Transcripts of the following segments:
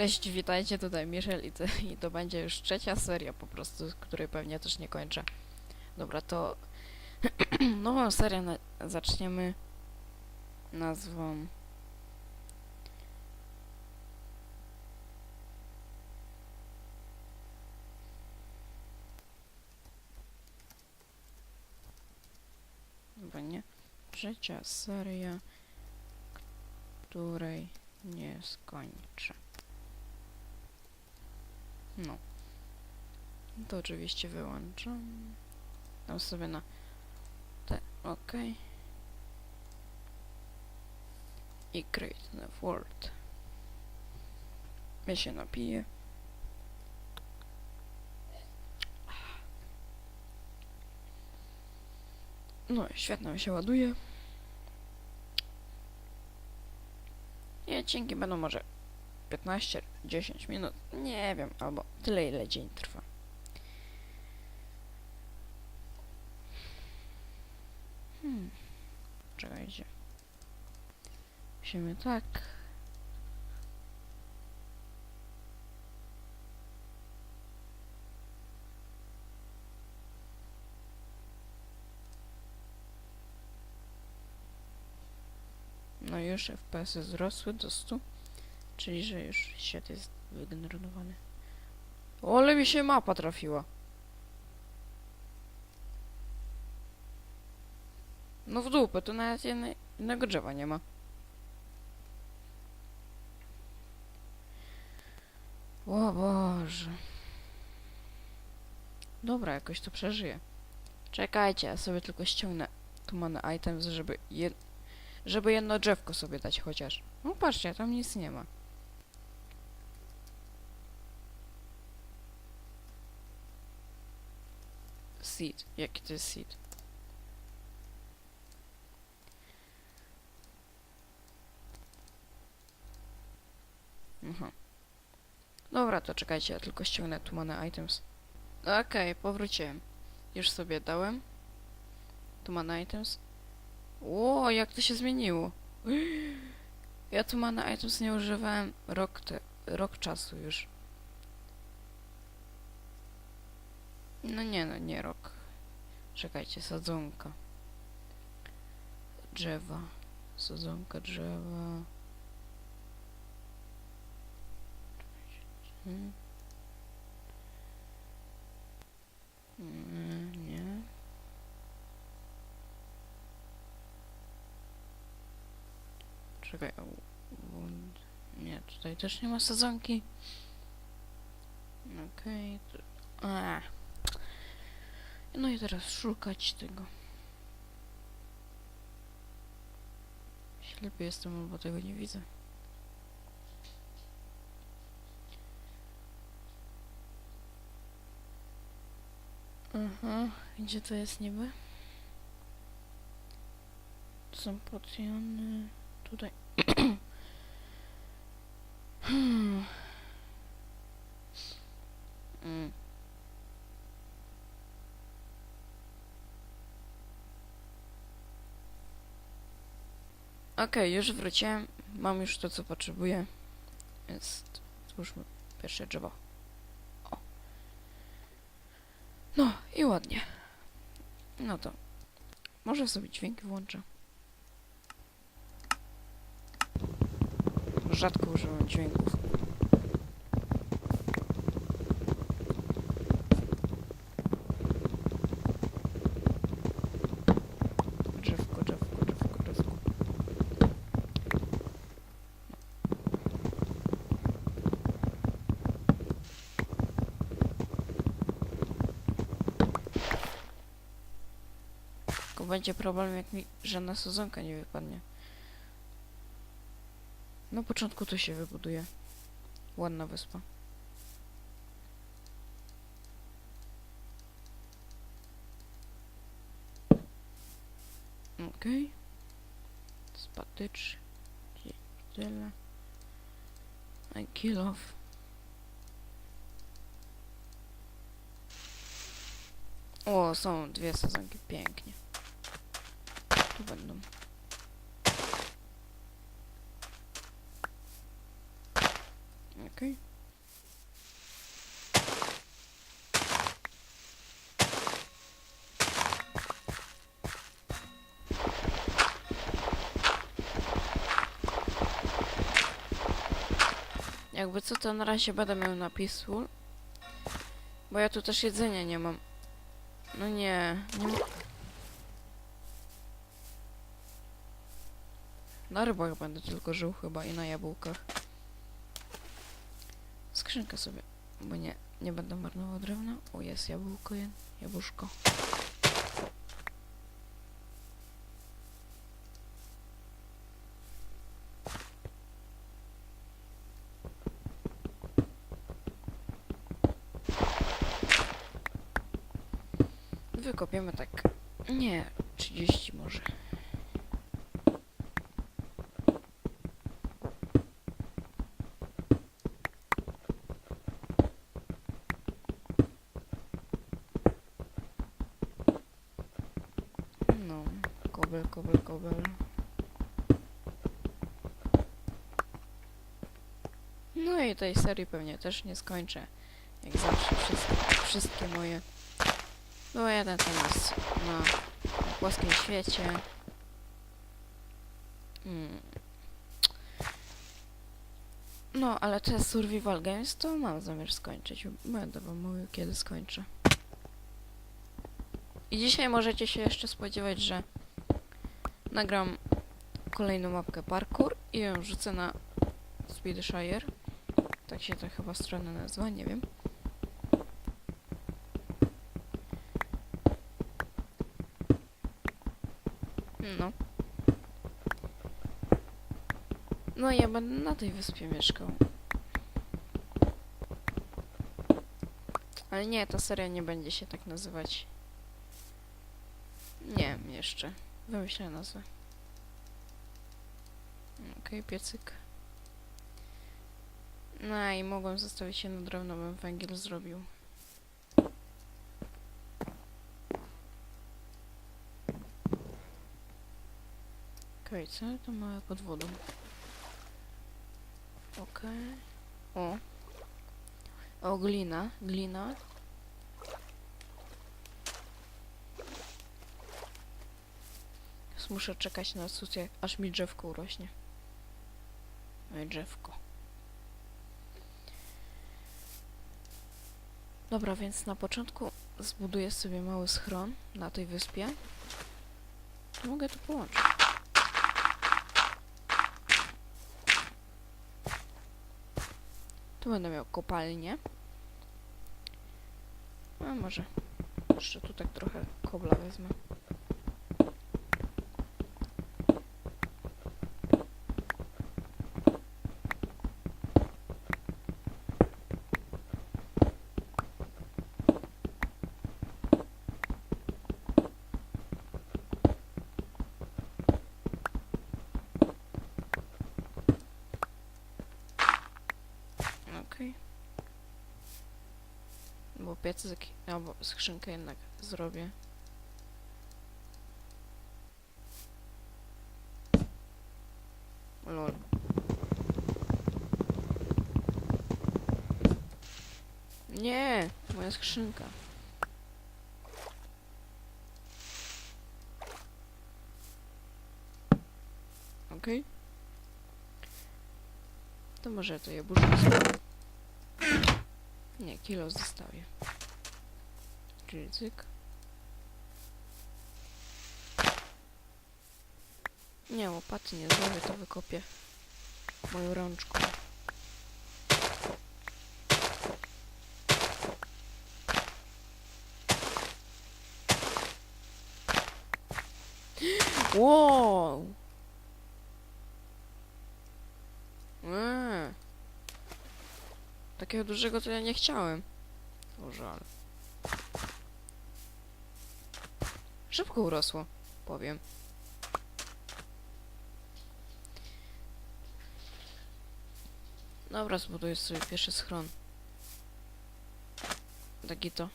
Cześć, witajcie, tutaj Michel i to, i to będzie już trzecia seria po prostu, której pewnie też nie kończę. Dobra, to nową serię na, zaczniemy nazwą Chyba nie. Trzecia seria, której nie skończę. No. To oczywiście wyłączam. Dam sobie na te OK. I create the world. Ja się napiję. No, świetnie mi się ładuje. I odcinki będą może 15-10 minut. Nie wiem, albo tyle, ile dzień trwa. Hmm. Czekajcie. Musimy tak. No już FPS-y wzrosły do 100. Czyli, że już świat jest wygenerowany. Ale mi się mapa trafiła. No w dupę, tu nawet jednej, jednego drzewa nie ma. O Boże. Dobra, jakoś to przeżyję. Czekajcie, ja sobie tylko ściągnę tumany items, żeby, żeby jedno drzewko sobie dać chociaż. No patrzcie, tam nic nie ma. Seed. Jaki to jest seed? Aha. Dobra, to czekajcie, ja tylko ściągnę tumane items. Okej, powróciłem. Już sobie dałem. Tumane items. Ło, jak to się zmieniło. Ja tumane items nie używałem rok, te, rok czasu już. No nie, no nie rok. Czekajcie, sadzonka. Drzewa. Sadzonka drzewa. Hmm. Mm, Nie. Czekaj. Nie, tutaj też nie ma sadzonki. Okej. to- A. No i teraz szukać tego. Ślepy jestem, bo tego nie widzę. Aha, gdzie to jest niby? To są potiony. Tutaj. Hmm. Mm. Okej, już wróciłem. Mam już to, co potrzebuję. Jest. Złóżmy pierwsze drzewo. O. No i ładnie. No to. Może sobie dźwięk włączę. Rzadko używam dźwięków. Drzewko, drzewko, drzewko, drzewko. Tylko będzie problem, jak mi żadna sezonka nie wypadnie. Na początku to się wybuduje. Ładna wyspa. Okej. Okay. Spatycz. Tyle. I kill off. O, są dwie sezonki. Pięknie. Tu. Okej. Jakby co, to na razie będę miał napisu. Bo ja tu też jedzenia nie mam. No nie, nie Na rybach będę tylko żył chyba i na jabłkach. Skrzynkę sobie, bo nie, nie będę marnował drewna. O, jest jabłko, jabłuszko. Wykopiemy tak, nie, 30 może. No, kobel, kobel, kobel. No i tej serii pewnie też nie skończę. Jak zawsze wszystkie, wszystkie moje. Bo jeden jest na płaskim świecie. Mm. No, ale te Survival Games to mam zamiar skończyć. Będę wam mówił, kiedy skończę. I dzisiaj możecie się jeszcze spodziewać, że nagram kolejną mapkę parkour i ją wrzucę na Speedshire. Tak się to chyba strona nazywa, nie wiem. No. No ja będę na tej wyspie mieszkał. Ale nie, ta seria nie będzie się tak nazywać. Nie wiem jeszcze. Wymyślę nazwę. Okej, piecyk. No i mogłem zostawić jedno drewno, bym węgiel zrobił. Okej, co to małe pod wodą? Okej. O. O, glina, glina. Muszę czekać na sucie, aż mi drzewko urośnie. Moje drzewko. Dobra, więc na początku zbuduję sobie mały schron na tej wyspie. Mogę to połączyć. Tu będę miał kopalnię. A może jeszcze tu tak trochę kobla wezmę. Okej. Bo piecyk, albo skrzynkę jednak zrobię. Lol. Nie, moja skrzynka. Okej. To może to jabłuszko sobie nie, kilo zostawię. Czyli cyk. Nie, łopaty nie zrobię, to wykopię moją rączką. Wow! Eee. Takiego dużego to ja nie chciałem. O żal. Szybko urosło, powiem. Dobra, zbuduję sobie pierwszy schron. Taki to.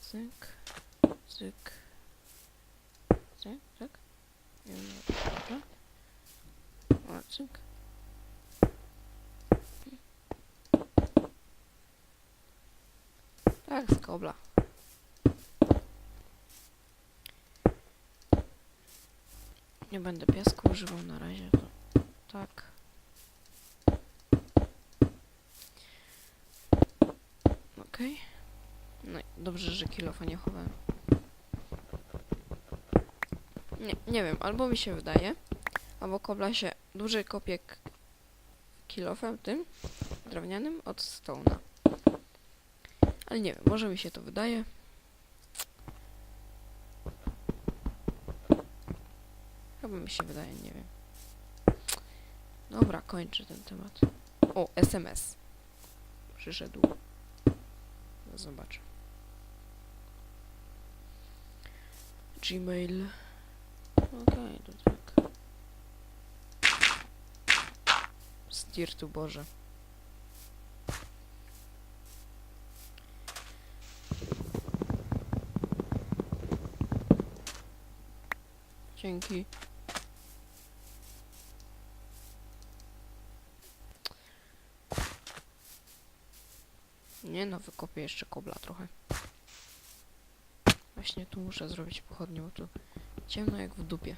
Cyk. Cyk. Cyk, tak? Nie wiem, Dobra. O, cyk. Tak, z kobla. Nie będę piasku używał na razie, tak. Okej. No i dobrze, że kilofa nie chowałem. Nie, nie wiem, albo mi się wydaje, albo kobla się dłużej kopie k- kilofem tym drewnianym od stołna. Ale nie wiem, może mi się to wydaje. Chyba mi się wydaje, nie wiem. Dobra, kończę ten temat. O, SMS. Przyszedł. Zobaczę. Gmail. Okej, to tak. Steer tu Boże. Dzięki. Nie no, wykopię jeszcze kobla trochę. Właśnie tu muszę zrobić pochodnię, bo tu ciemno jak w dupie.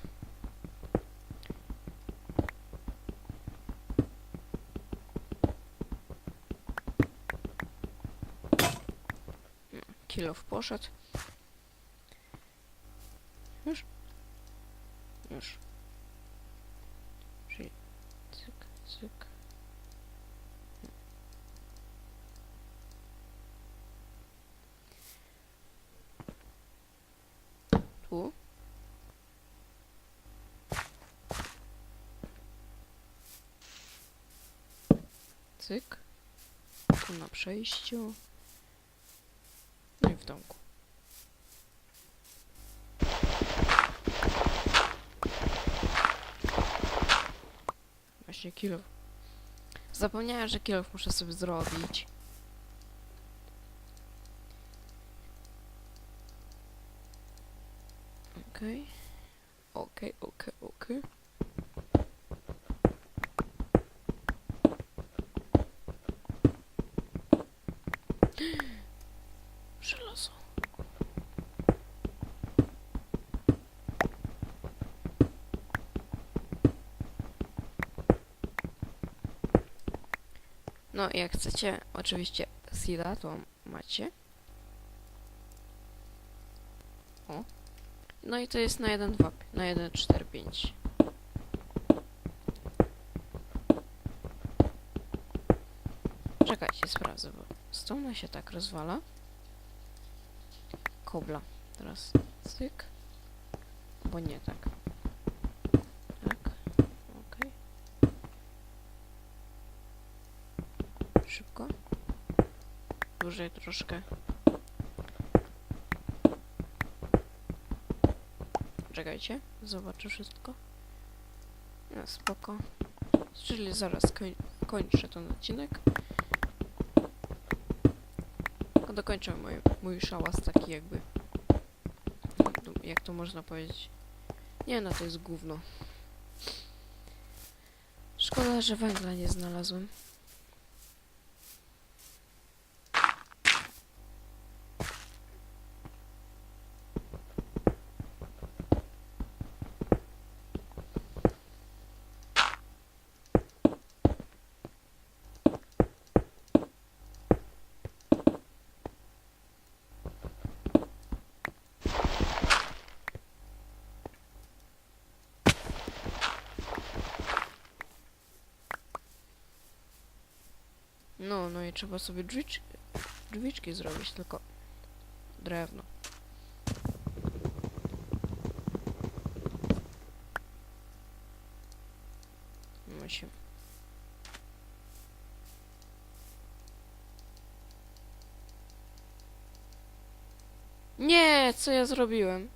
No, Kilof poszedł. Już? Już. Czyli cyk, cyk. Tu. Cyk. Tu na przejściu. No i w domku. Zapomniałem, że kilof muszę sobie zrobić. Okej. Okej, okej, okej. Żelazo. No, jak chcecie, oczywiście Sida, to macie. O. No i to jest na 1.2, na 1.4.5. Czekajcie, sprawdzę, bo strona się tak rozwala. Kobla. Teraz cyk. Bo nie. Tak. Okej. Szybko. Dłużej troszkę. Czekajcie, zobaczę wszystko. No, spoko. Czyli zaraz koń kończę ten odcinek. A dokończę mój, mój szałas taki jakby. Jak to można powiedzieć? Nie no, to jest gówno. Szkoda, że węgla nie znalazłem. No, no i trzeba sobie drzwicz, drzwiczki zrobić, tylko drewno. Musi. Nie, co ja zrobiłem?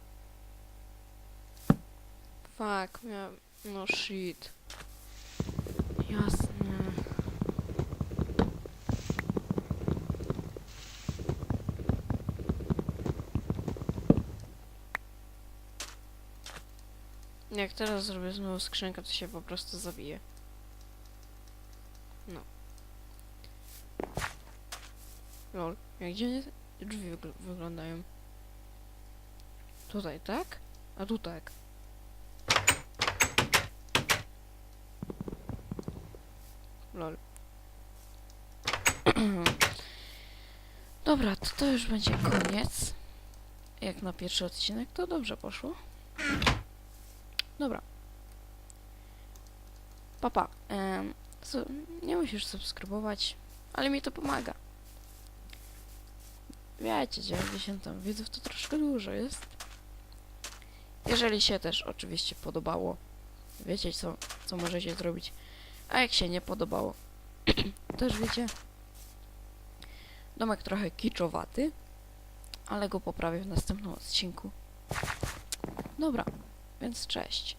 Fuck, miałem... No shit. Jasne. Jak teraz zrobię znowu skrzynkę, to się po prostu zabije. No. Lol, jak dziwnie, drzwi wygl- wyglądają? Tutaj, tak? A tu tak. Lol. Dobra, to, to już będzie koniec. Jak na pierwszy odcinek, to dobrze poszło. Dobra. Papa, em, su- nie musisz subskrybować, ale mi to pomaga. Wiecie, 90 tam widzów to troszkę dużo jest. Jeżeli się też oczywiście podobało, wiecie co, co możecie zrobić. A jak się nie podobało, też wiecie. Domek trochę kiczowaty, ale go poprawię w następnym odcinku. Dobra, więc cześć.